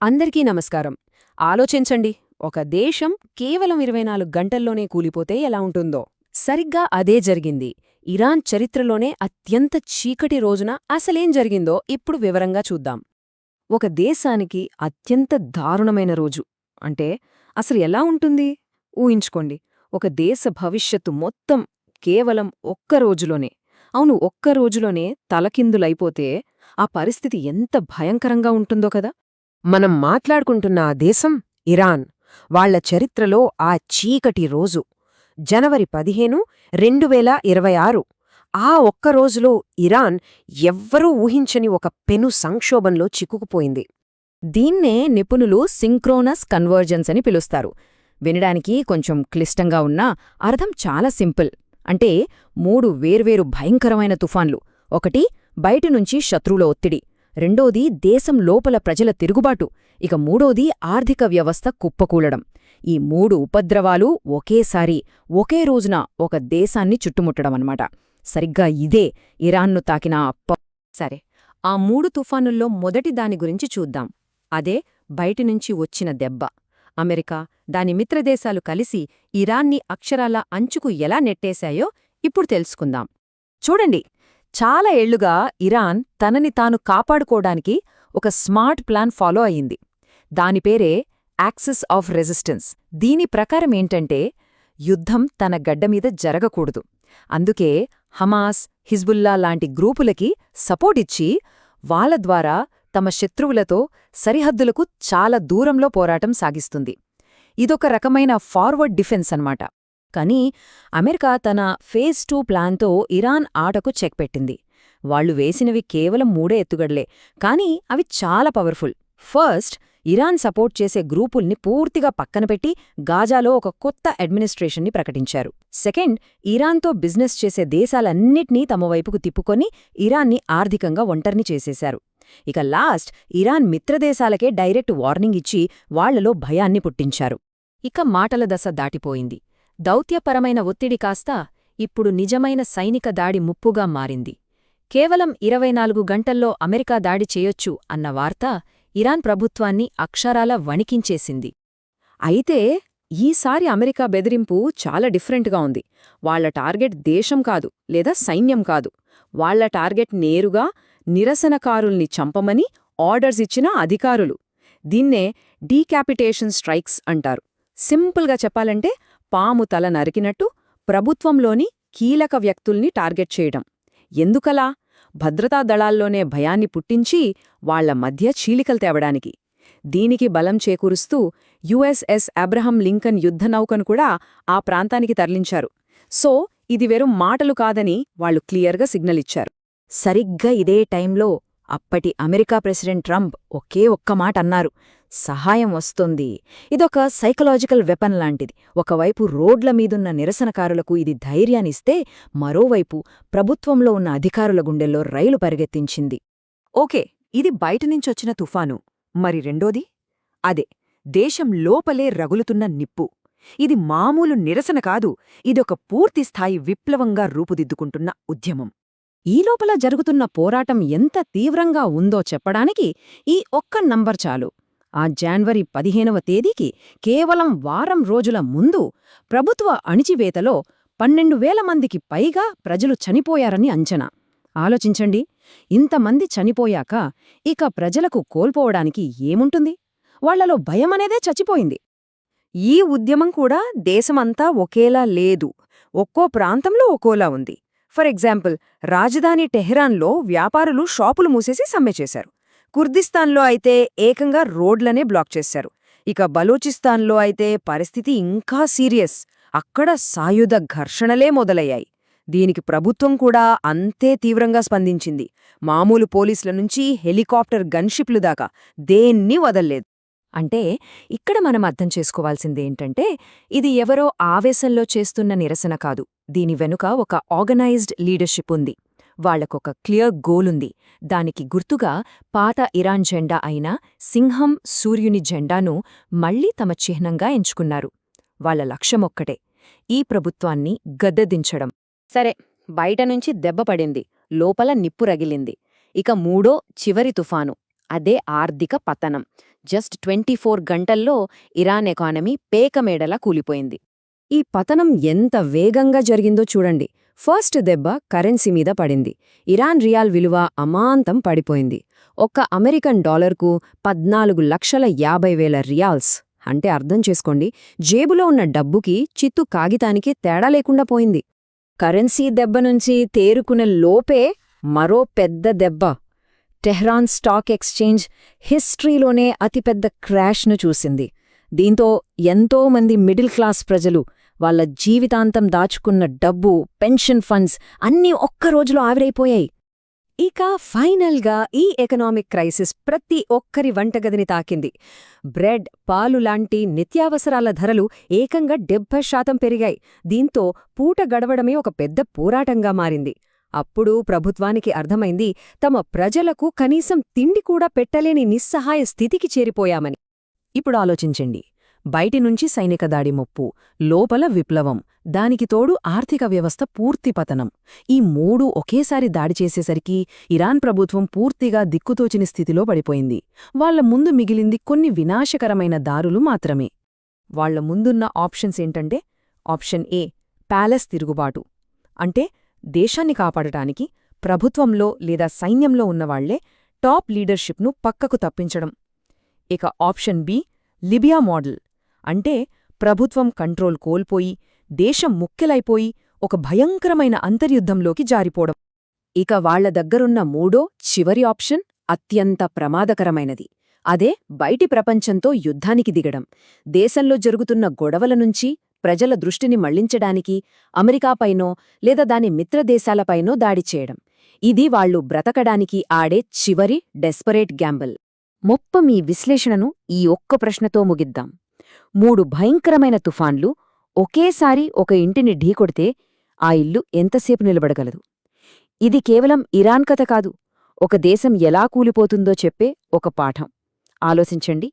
అందరికీ నమస్కారం. ఆలోచించండి ఒక దేశం కేవలం ఇరవై నాలుగు గంటల్లోనే కూలిపోతే ఎలా ఉంటుందో. సరిగ్గా అదే జరిగింది. ఇరాన్ చరిత్రలోనే అత్యంత చీకటి రోజున అసలేం జరిగిందో ఇప్పుడు వివరంగా చూద్దాం. ఒక దేశానికి అత్యంత దారుణమైన రోజు. అంటే అసలు ఎలా ఉంటుంది? ఊహించుకోండి. ఒక దేశ భవిష్యత్తు మొత్తం కేవలం ఒక్క రోజులోనే. అవును ఒక్క రోజులోనే తలకిందులైపోతే ఆ పరిస్థితి ఎంత భయంకరంగా ఉంటుందో కదా! మనం మాట్లాడుకుంటున్న ఆ దేశం ఇరాన్. వాళ్ళ చరిత్రలో ఆ చీకటి రోజు. జనవరి పదిహేను రెండు వేల ఇరవై ఆరు. ఆ ఒక్క రోజులో ఇరాన్ ఎవ్వరూ ఊహించని ఒక పెను సంక్షోభంలో చిక్కుకుపోయింది. దీన్నే నిపుణులు సింక్రోనస్ కన్వర్జెన్స్ అని పిలుస్తారు. వినడానికి కొంచెం క్లిష్టంగా ఉన్నా అర్థం చాలా సింపుల్. అంటే మూడు వేర్వేరు భయంకరమైన తుఫాన్లు. ఒకటి బయటినుంచి శత్రువుల ఒత్తిడి. రెండోది దేశం లోపల ప్రజల తిరుగుబాటు ఇక మూడోది ఆర్థిక వ్యవస్థ కుప్పకూలడం. ఈ మూడు ఉపద్రవాలు ఒకేసారి ఒకే రోజున ఒక దేశాన్ని చుట్టుముట్టడమన్నమాట. సరిగ్గా ఇదే ఇరాన్ను తాకిన ఆ సరే ఆ మూడు తుఫానుల్లో మొదటి దాని గురించి చూద్దాం. అదే బయటినుంచి వచ్చిన దెబ్బ. అమెరికా దాని మిత్రదేశాలు కలిసి ఇరాన్ని అక్షరాల అంచుకు ఎలా నెట్టేశాయో ఇప్పుడు తెలుసుకుందాం. చూడండి చాలా ఏళ్ళుగా ఇరాన్ తనని తాను కాపాడుకోవడానికి ఒక స్మార్ట్ ప్లాన్ ఫాలో అయింది దాని పేరే యాక్సిస్ ఆఫ్ రెసిస్టెన్స్. దీని ప్రకారమేంటంటే యుద్ధం తన గడ్డమీద జరగకూడదు. అందుకే హమాస్ హిజ్బుల్లా లాంటి గ్రూపులకి సపోర్టిచ్చి వాళ్ళ ద్వారా తమ శత్రువులతో సరిహద్దులకు చాలా దూరంలో పోరాటం సాగిస్తుంది. ఇదొక రకమైన ఫార్వర్డ్ డిఫెన్స్ అన్నమాట. కానీ అమెరికా తన ఫేజ్ టూ ప్లాన్తో ఇరాన్ ఆటకు చెక్ పెట్టింది. వాళ్ళు వేసినవి కేవలం మూడే ఎత్తుగడలే కానీ అవి చాలా పవర్ఫుల్. ఫస్ట్ ఇరాన్ సపోర్ట్ చేసే గ్రూపుల్ని పూర్తిగా పక్కనపెట్టి గాజాలో ఒక కొత్త అడ్మినిస్ట్రేషన్ని ప్రకటించారు. సెకండ్ ఇరాన్తో బిజినెస్ చేసే దేశాలన్నిట్నీ తమ వైపుకు తిప్పుకొని ఇరాన్ని ఆర్థికంగా ఒంటరిని చేసేశారు. ఇక లాస్ట్ ఇరాన్ మిత్రదేశాలకే డైరెక్ట్ వార్నింగ్ ఇచ్చి వాళ్ళలో భయాన్ని పుట్టించారు. ఇక మాటల దశ దాటిపోయింది. దౌత్యపరమైన ఒత్తిడి కాస్త ఇప్పుడు నిజమైన సైనిక దాడి ముప్పుగా మారింది. కేవలం ఇరవై నాలుగు గంటల్లో అమెరికా దాడి చేయొచ్చు అన్న వార్త ఇరాన్ ప్రభుత్వాన్ని అక్షరాల వణికించేసింది. అయితే ఈసారి అమెరికా బెదిరింపు చాలా డిఫరెంట్గా ఉంది. వాళ్ళ టార్గెట్ దేశం కాదు లేదా సైన్యం కాదు. వాళ్ళ టార్గెట్ నేరుగా నిరసనకారుల్ని చంపమని ఆర్డర్స్ ఇచ్చిన అధికారులు. దీన్నే డీకాపిటేషన్ స్ట్రైక్స్ అంటారు. సింపుల్గా చెప్పాలంటే పాము తల నరికినట్టు ప్రభుత్వంలోని కీలక వ్యక్తుల్ని టార్గెట్ చేయడం. ఎందుకలా? భద్రతా దళాల్లోనే భయాన్ని పుట్టించి వాళ్ళ మధ్య చీలికలు తేవడానికి. దీనికి బలం చేకూరుస్తూ యుఎస్ఎస్ అబ్రహం లింకన్ యుద్ధనౌకను కూడా ఆ ప్రాంతానికి తరలించారు. సో ఇది వెறுం మాటలు కాదని వాళ్ళు క్లియర్గా సిగ్నల్ ఇచ్చారు సరిగ్గా ఇదే టైంలో అప్పటి అమెరికా ప్రెసిడెంట్ ట్రంప్ ఒకే ఒక్క మాట అన్నారు. సహాయం వస్తోంది. ఇదొక సైకలాజికల్ వెపన్ లాంటిది. ఒకవైపు రోడ్ల మీదున్న నిరసనకారులకు ఇది ధైర్యాన్నిస్తే మరోవైపు ప్రభుత్వంలో ఉన్న అధికారుల గుండెల్లో రైలు పరిగెత్తించింది. ఓకే ఇది బయటనుంచొచ్చిన తుఫాను. మరి రెండోది? అదే దేశం లోపలే రగులుతున్న నిప్పు. ఇది మామూలు నిరసన కాదు ఇదొక పూర్తిస్థాయి విప్లవంగా రూపుదిద్దుకుంటున్న ఉద్యమం. ఈ లోపల జరుగుతున్న పోరాటం ఎంత తీవ్రంగా ఉందో చెప్పడానికి ఈ ఒక్క నంబర్ చాలు. ఆ జాన్వరి పదిహేనవ తేదీకి కేవలం వారం రోజుల ముందు ప్రభుత్వ అణిచివేతలో పన్నెండు వేల మందికి పైగా ప్రజలు చనిపోయారని అంచనా. ఆలోచించండి ఇంతమంది చనిపోయాక ఇక ప్రజలకు కోల్పోవడానికి ఏముంటుంది? వాళ్ళలో భయమనేదే చచ్చిపోయింది. ఈ ఉద్యమం కూడా దేశమంతా ఒకేలా లేదు. ఒక్కో ప్రాంతంలో ఒకోలా ఉంది. ఫర్ ఎగ్జాంపుల్ రాజధాని టెహ్రాన్లో వ్యాపారులు షాపులు మూసేసి సమ్మె చేశారు. కుర్దిస్తాన్లో అయితే ఏకంగా రోడ్లనే బ్లాక్ చేశారు. ఇక బలూచిస్తాన్లో అయితే పరిస్థితి ఇంకా సీరియస్. అక్కడ సాయుధ ఘర్షణలే మొదలయ్యాయి. దీనికి ప్రభుత్వం కూడా అంతే తీవ్రంగా స్పందించింది. మామూలు పోలీసుల నుంచి హెలికాప్టర్ గన్షిప్లు దాకా దేన్ని వదల్లేదు. అంటే ఇక్కడ మనం అర్థం చేసుకోవాల్సిందేంటంటే ఇది ఎవరో ఆవేశంలో చేస్తున్న నిరసన కాదు. దీని వెనుక ఒక ఆర్గనైజ్డ్ లీడర్షిప్ ఉంది. వాళ్ళకొక క్లియర్ గోలుంది దానికి గుర్తుగా పాత ఇరాన్ జెండా అయిన సింహం సూర్యుని జెండాను మళ్ళీ తమ చిహ్నంగా ఎంచుకున్నారు. వాళ్ళ లక్ష్యమొక్కటే ఈ ప్రభుత్వాన్ని గద్దదించడం. సరే బయటనుంచి దెబ్బపడింది లోపల నిప్పు రగిలింది. ఇక మూడో చివరి తుఫాను. అదే ఆర్థిక పతనం. జస్ట్ ట్వంటీ ఫోర్ గంటల్లో ఇరాన్ ఎకానమీ పేకమేడలా కూలిపోయింది. ఈ పతనం ఎంత వేగంగా జరిగిందో చూడండి. ఫస్ట్ దెబ్బ కరెన్సీ మీద పడింది. ఇరాన్ రియాల్ విలువ అమాంతం పడిపోయింది. ఒక్క అమెరికన్ డాలర్కు పద్నాలుగు లక్షల యాభై వేల రియాల్స్ అంటే అర్థం చేసుకోండి జేబులో ఉన్న డబ్బుకి చిత్తు కాగితానికి తేడా లేకుండా పోయింది. కరెన్సీ దెబ్బ నుంచి తేరుకునే లోపే మరో పెద్ద దెబ్బ. టెహ్రాన్ స్టాక్ ఎక్స్చేంజ్ హిస్టరీలోనే అతిపెద్ద క్రాష్ను చూసింది. దీంతో ఎంతో మంది మిడిల్ క్లాస్ ప్రజలు వాళ్ళ జీవితాంతం దాచుకున్న డబ్బు పెన్షన్ ఫండ్స్ అన్నీ ఒక్క రోజులో ఆవిరైపోయాయి. ఇక ఫైనల్గా ఈ ఎకనామిక్ క్రైసిస్ ప్రతి ఒక్కరి వంటగదిని తాకింది. బ్రెడ్ పాలు లాంటి నిత్యావసరాల ధరలు ఏకంగా డెబ్బై శాతం పెరిగాయి. దీంతో పూట గడవడమే ఒక పెద్ద పోరాటంగా మారింది. అప్పుడు ప్రభుత్వానికి అర్థమైంది తమ ప్రజలకు కనీసం తిండి కూడా పెట్టలేని నిస్సహాయ స్థితికి చేరిపోయామని. ఇప్పుడు ఆలోచించండి. బయటి నుంచి సైనిక దాడి ముప్పు లోపల విప్లవం దానికి తోడు ఆర్థిక వ్యవస్థ పూర్తి పతనం. ఈ మూడు ఒకేసారి దాడి చేసేసరికి ఇరాన్ ప్రభుత్వం పూర్తిగా దిక్కుతోచిని స్థితిలో పడిపోయింది. వాళ్ళ ముందు మిగిలింది కొన్ని వినాశకరమైన దారులు మాత్రమే. వాళ్ళ ముందున్న ఆప్షన్స్ ఏంటంటే ఆప్షన్ ఏ ప్యాలెస్ తిరుగుబాటు. అంటే దేశాన్ని కాపాడటానికి ప్రభుత్వంలో లేదా సైన్యంలో ఉన్నవాళ్ళే టాప్ లీడర్షిప్ను పక్కకు తప్పించడం. ఇక ఆప్షన్ బి లిబియా మోడల్. అంటే ప్రభుత్వం కంట్రోల్ కోల్పోయి దేశం ముక్కెలైపోయి ఒక భయంకరమైన అంతర్యుద్ధంలోకి జారిపోవడం. ఇక వాళ్ళ దగ్గరున్న మూడో చివరి ఆప్షన్ అత్యంత ప్రమాదకరమైనది. అదే బయటి ప్రపంచంతో యుద్ధానికి దిగడం. దేశంలో జరుగుతున్న గొడవల నుంచి ప్రజల దృష్టిని మళ్ళించడానికి అమెరికాపైనో లేదా దాని మిత్రదేశాలపైనో దాడి చేయడం. ఇది వాళ్ళు బ్రతకడానికి ఆడే చివరి డెస్పరేట్ గ్యాంబల్. మొత్తం ఈ విశ్లేషణను ఈ ఒక్క ప్రశ్నతో ముగిద్దాం. మూడు భయంకరమైన తుఫాన్లు ఒకేసారి ఒక ఇంటిని ఢీకొడితే ఆ ఇల్లు ఎంతసేపు నిలబడగలదు? ఇది కేవలం ఇరాన్ కథ కాదు. ఒక దేశం ఎలా కూలిపోతుందో చెప్పే ఒక పాఠం. ఆలోచించండి.